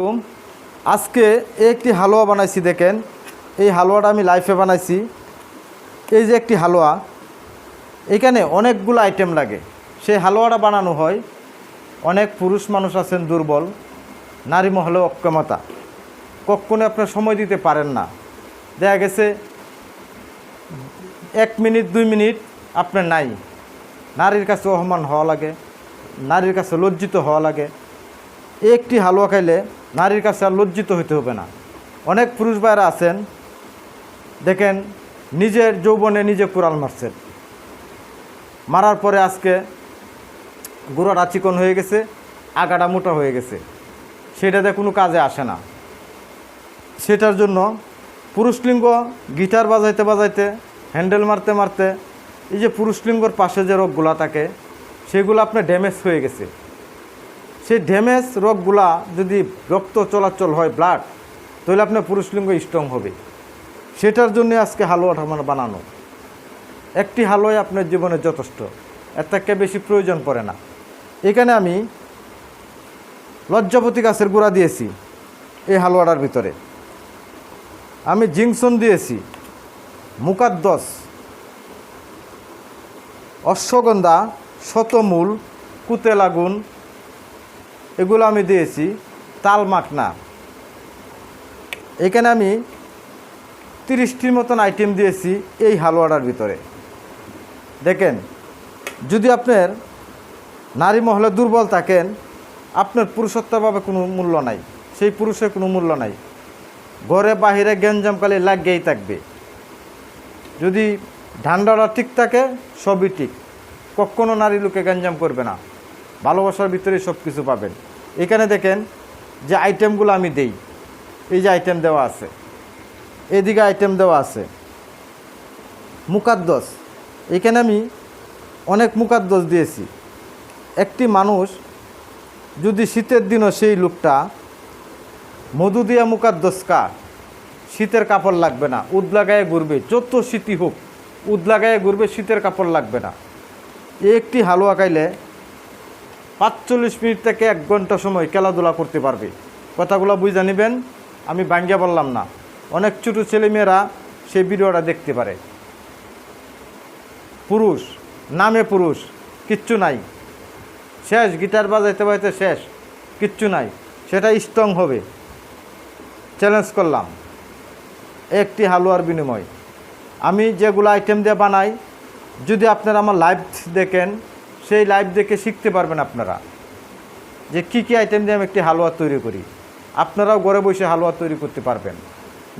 আলাইকুম। আজকে একটি হালুয়া বানাইছি, দেখেন। এই হালুয়াটা আমি লাইফে বানাইছি। এই যে একটি হালুয়া, এখানে অনেকগুলো আইটেম লাগে। সেই হালুয়াটা বানানো হয়, অনেক পুরুষ মানুষ আছেন দুর্বল, নারী মহলে অক্ষমতা। কখনো আপনার সময় দিতে পারেন না। দেখা গেছে, এক মিনিট, দুই মিনিট আপনার নাই। নারীর কাছে অপমান হওয়া লাগে, নারীর কাছে লজ্জিত হওয়া লাগে। একটি হালুয়া খাইলে নারীর কাছে আর লজ্জিত হইতে হবে না। অনেক পুরুষ ভাইরা আছেন, দেখেন নিজের যৌবনে নিজে কুড়াল মারছেন। মারার পরে আজকে গুঁড়াটা চিকন হয়ে গেছে, আগাটা মোটা হয়ে গেছে। সেটাতে কোনো কাজে আসে না। সেটার জন্য পুরুষলিঙ্গ গিটার বাজাইতে বাজাইতে, হ্যান্ডেল মারতে মারতে, এই যে পুরুষলিঙ্গর পাশে যে রোগগুলা থাকে, সেগুলো আপনার ড্যামেজ হয়ে গেছে। সেই ড্যামেজ রোগগুলা যদি রক্ত চলাচল হয় ব্লাড তাহলে আপনার পুরুষলিঙ্গ স্ট্রং হবে। সেটার জন্য আজকে হালুয়াটা আমার বানানো। একটি হালুয়াই আপনার জীবনে যথেষ্ট এর থেকে বেশি প্রয়োজন পড়ে না। এখানে আমি লজ্জাপতি গাছের গুঁড়া দিয়েছি এই হালুয়াটার ভিতরে। আমি জিংসন দিয়েছি, মুকাদ্দস, অশ্বগন্ধা, শতমূল, কুতেলাগুন এগুলো আমি দিয়েছি, তাল মাখনা। এখানে আমি তিরিশটির মতন আইটেম দিয়েছি এই হালুয়াটার ভিতরে। দেখেন, যদি আপনার নারী মহলে দুর্বল থাকেন, আপনার পুরুষত্বভাবে কোনো মূল্য নাই। সেই পুরুষের কোনো মূল্য নাই। ঘরে বাহিরে গ্যাঞ্জামকালে লাগিয়েই থাকবে। যদি ঠান্ডাটা ঠিক থাকে, সবই ঠিক। কখনো নারী লোকে গ্যাঞ্জাম করবে না। ভালোবাসার ভিতরে সব কিছু পাবেন। এখানে দেখেন যে আইটেমগুলো আমি দেই। এই যে আইটেম দেওয়া আছে। এদিকে আইটেম দেওয়া আছে। মুকাদ্দস। এখানে আমি অনেক মুকাদ্দস দিয়েছি। একটি মানুষ যদি শীতের দিনও সেই লোকটা, মধু দিয়া মুকাদ্দস কা, শীতের কাপড় লাগবে না উদলা গায়ে ঘুরবে, যত শীতই হোক উদলা গায়ে ঘুরবে, শীতের কাপড় লাগবে না। একটি হালুয়া খাইলে পাঁচচল্লিশ মিনিট থেকে এক ঘণ্টা সময় খেলাধুলা করতে পারবে। কথাগুলো বুঝে নেবেন? আমি বাঙ্গিয়া বললাম না। অনেক ছোটো ছেলেমেয়েরা সেই ভিডিওটা দেখতে পারে। পুরুষ, নামে পুরুষ, কিচ্ছু নাই। শেষ, গিটার বাজাইতে বাজাইতে শেষ, কিচ্ছু নাই। সেটা স্ট্রং হবে। চ্যালেঞ্জ করলাম। একটি হালুয়ার বিনিময়। আমি যেগুলো আইটেম দিয়ে বানাই, যদি আপনারা আমার লাইভ দেখেন সেই লাইভ দেখে শিখতে পারবেন আপনারা যে কি কি আইটেম দিয়ে আমি একটি হালুয়া তৈরি করি। আপনারাও ঘরে বসে হালুয়া তৈরি করতে পারবেন।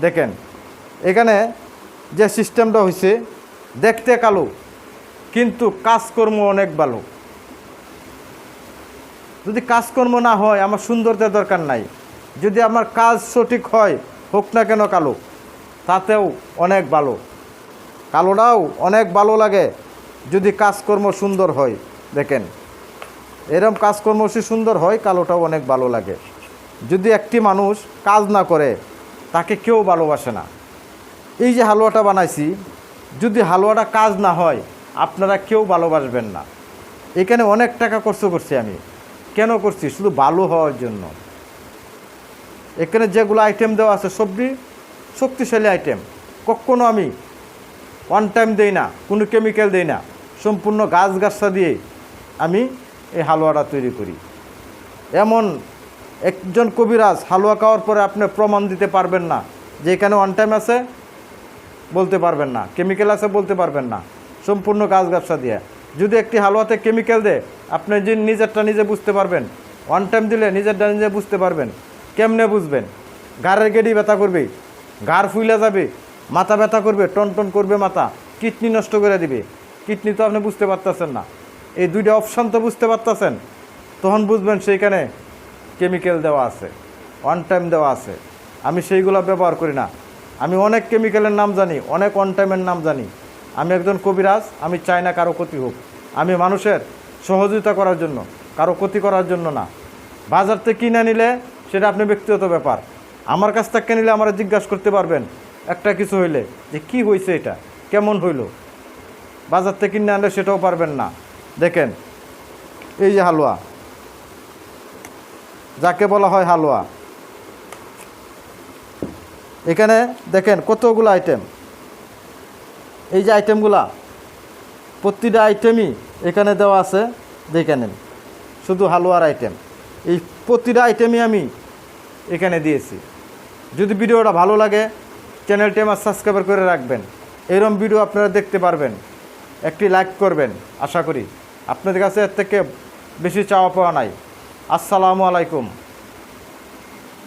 দেখেন, এখানে যে সিস্টেমটা হয়েছে দেখতে কালো, কিন্তু কাজকর্ম অনেক ভালো। যদি কাজকর্ম না হয়, আমার সুন্দরতার দরকার নাই। যদি আমার কাজ সঠিক হয়, হোক না কেন কালো, তাতেও অনেক ভালো। কালোটাও অনেক ভালো লাগে যদি কাজকর্ম সুন্দর হয়। দেখেন, এরম কাজকর্ম সে সুন্দর হয়, কালোটাও অনেক ভালো লাগে। যদি একটি মানুষ কাজ না করে, তাকে কেউ ভালোবাসে না। এই যে হালুয়াটা বানাইছি, যদি হালুয়াটা কাজ না হয়, আপনারা কেউ ভালোবাসবেন না। এখানে অনেক টাকা খরচ করছি আমি। কেন করছি? শুধু ভালো হওয়ার জন্য। এখানে যেগুলো আইটেম দেওয়া আছে সবজি শক্তিশালী আইটেম কখনো আমি ওয়ান টাইম দেই না, কোনো কেমিক্যাল দেই না। সম্পূর্ণ গাছ গাছটা দিয়ে আমি এই হালুয়াটা তৈরি করি। এমন একজন কবিরাজ হালুয়া খাওয়ার পরে আপনি প্রমাণ দিতে পারবেন না যে এখানে ওয়ান টাইম আছে বলতে পারবেন না কেমিক্যাল আছে বলতে পারবেন না, সম্পূর্ণ গাছ গাছটা দিয়ে। যদি একটি হালুয়াতে কেমিক্যাল দেয়, আপনি যে নিজেরটা নিজে বুঝতে পারবেন ওয়ান টাইম দিলে নিজেরটা নিজে বুঝতে পারবেন, কেমনে বুঝবেন? গাড়ের গেডি ব্যথা করবে গাড় ফুইলা যাবে, মাথা ব্যথা করবে টন টন করবে মাথা, কিডনি নষ্ট করে দিবে। কিডনি তো আপনি বুঝতে পারতেছেন না। এই দুইটা অপশান তো বুঝতে পারতেছেন। তখন বুঝবেন সেইখানে কেমিক্যাল দেওয়া আছে অন টাইম দেওয়া আছে। আমি সেইগুলো ব্যবহার করি না। আমি অনেক কেমিক্যালের নাম জানি, অনেক অন টাইমের নাম জানি। আমি একজন কবিরাজ, আমি চাই না কারও ক্ষতি হোক। আমি মানুষের সহযোগিতা করার জন্য, কারও ক্ষতি করার জন্য না। বাজার থেকে কিনে নিলে সেটা আপনি ব্যক্তিগত ব্যাপার। আমার কাছ থেকে নিলে আমরা জিজ্ঞাসা করতে পারবেন, একটা কিছু হইলে যে কি হয়েছে এটা, কেমন হইল? বাজার থেকে কিনে আনলে সেটাও পারবেন না। দেখেন, এই যে হালুয়া, যাকে বলা হয় হালুয়া, এখানে দেখেন কতগুলো আইটেম এই যে আইটেমগুলা প্রতিটা আইটেমই এখানে দেওয়া আছে, দেখে নেন, শুধু হালুয়ার আইটেম এই প্রতিটা আইটেমই আমি এখানে দিয়েছি। যদি ভিডিওটা ভালো লাগে চ্যানেলটি আমার সাবস্ক্রাইবার করে রাখবেন। এরম ভিডিও আপনারা দেখতে পারবেন। একটি লাইক করবেন, আশা করি। আপনাদের কাছে এর থেকে বেশি চাওয়া পাওয়া নাই। আসসালামু আলাইকুম।